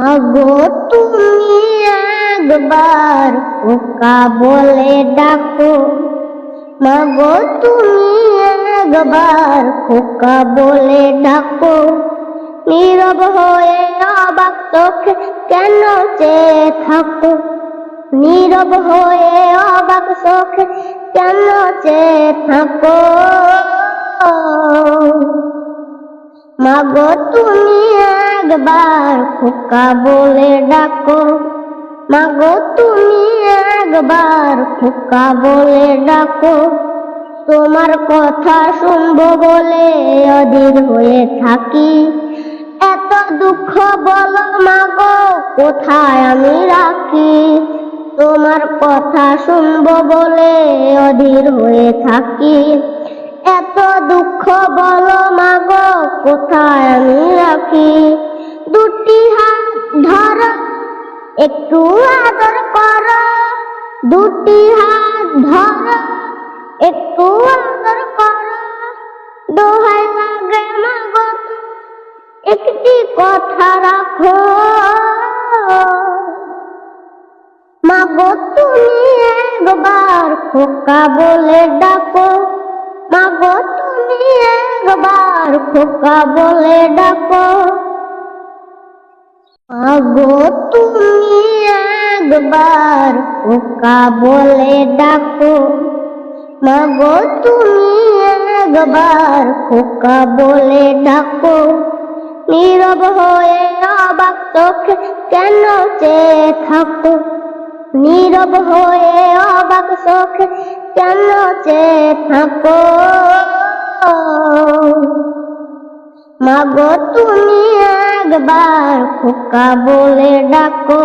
আগো তুমি একবার ওকা বলে ডাকো। মাগো তুমি একবার খোকা বলে ডাকো। নীরব হয়ে অবাক চোখে কেন চেয়ে থাকো? নীরব হয়ে অবাক চোখে কেন চেয়ে থাকো? মাগো তুমি একবার খোকা বলে ডাকো। মাগো, তুমি একবার খোকা বলে ডাকো। তোমার কথা শুনব বলে অধীর হয়ে থাকি। এত দুঃখ বলো মাগো, কোথায় আমি রাখি? তোমার কথা শুনব বলে অধীর হয়ে থাকি। এত দুঃখ বলো মাগো, কোথায় আমি একটু আদর কর, দুটি হাত ধর, একটু আদর কর, দোহাই লাগে মাগত একটি কথা রাখো। মাগো, তুমি একবার খোকা বলে ডাকো, মাগো, তুমি একবার খোকা বলে ডাকো। মাগো তুমি একবার খোকা বলে ডাকো। মাগো তুমি একবার খোকা বলে ডাকো। নীরব হয়ে অবাক চোখে কেন চেয়ে থাকো? নীরব হয়ে অবাক চোখে কেন চেয়ে থাকো? মাগো তুমি একবার খোকা বলে ডাকো।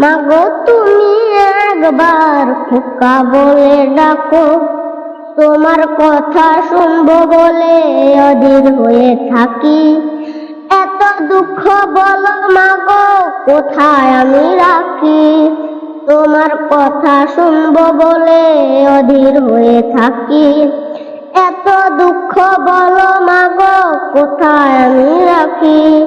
মাগো, তুমি একবার খোকা বলে ডাকো। তোমার কথা শুনব বলে অধীর হয়ে থাকি। এত দুঃখ বলো মাগো, কোথায় আমি রাখি? তোমার কথা শুনব বলে অধীর হয়ে থাকি। এত দুঃখ বলো মাগো, কোথায় আমি রাখি?